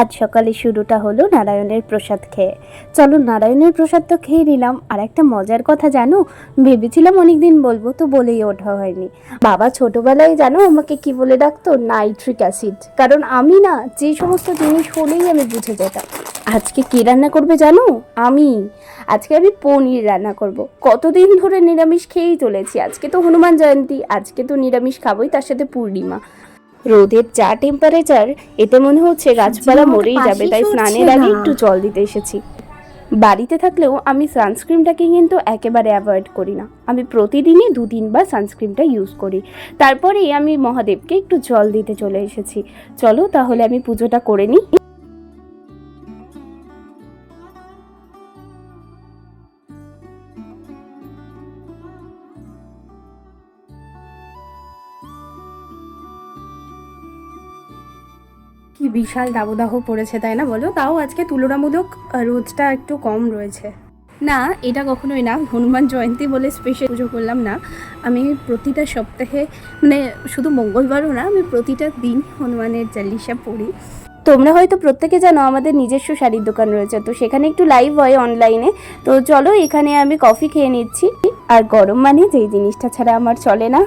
আজ সকালে শুরুটা হলো নারায়ণের প্রসাদ খেয়ে। চলো নারায়ণের প্রসাদ তো খেয়ে নিলাম। আর একটা মজার কথা জানো? ভেবেছিলাম অনেকদিন বলব, তো বলেই ওঠা হয়নি। বাবা ছোটবেলায় জানো আমাকে কি বলে ডাকতো? Nitric acid. কারণ আমি না, যে সমস্ত জিনিস হলেই আমি বুঝে যেতাম। আজকে কি রান্না করবে জানো? আমি। আজকে আমি পনির রান্না করব। কতদিন ধরে নিরামিষ খেয়েই চলেছি। আজকে তো হনুমান জয়ন্তী, আজকে তো নিরামিষ খাবোই, তার সাথে পূর্ণিমা। রোদের যা টেম্পারেচার এতে মনে হচ্ছে গাছপালা মরেই যাবে তাই স্নানের আগে একটু জল দিতে এসেছি। বাড়িতে থাকলেও আমি সানস্ক্রিনটাকে কিন্তু একেবারে অ্যাভয়েড করি না। আমি প্রতিদিনই দু তিনবার সানস্ক্রিনটা ইউজ করি। তারপরেই আমি মহাদেবকে একটু জল দিতে চলে এসেছি। চলো তাহলে আমি পুজোটা করে নিই। কি বিশাল দাবদাহ পড়েছে, তাই না বলো? তাও আজকে তুলনামূলক রোদটা একটু কম রয়েছে। না, এটা কখনোই না। হনুমান জয়ন্তী বলে স্পেশাল পুজো করলাম না। আমি প্রতিটা সপ্তাহে মানে শুধু মঙ্গলবারও না, আমি প্রতিটা দিন হনুমানের চালিশা পড়ি। তোমরা হয়তো প্রত্যেকে জানো, আমাদের নিজস্ব শাড়ির দোকান রয়েছে। তো সেখানে একটু লাইভ হয় অনলাইনে তো চলো, এখানে আমি কফি খেয়ে নিচ্ছি। আর গরম মানে যেই জিনিসটা ছাড়া আমার চলে না।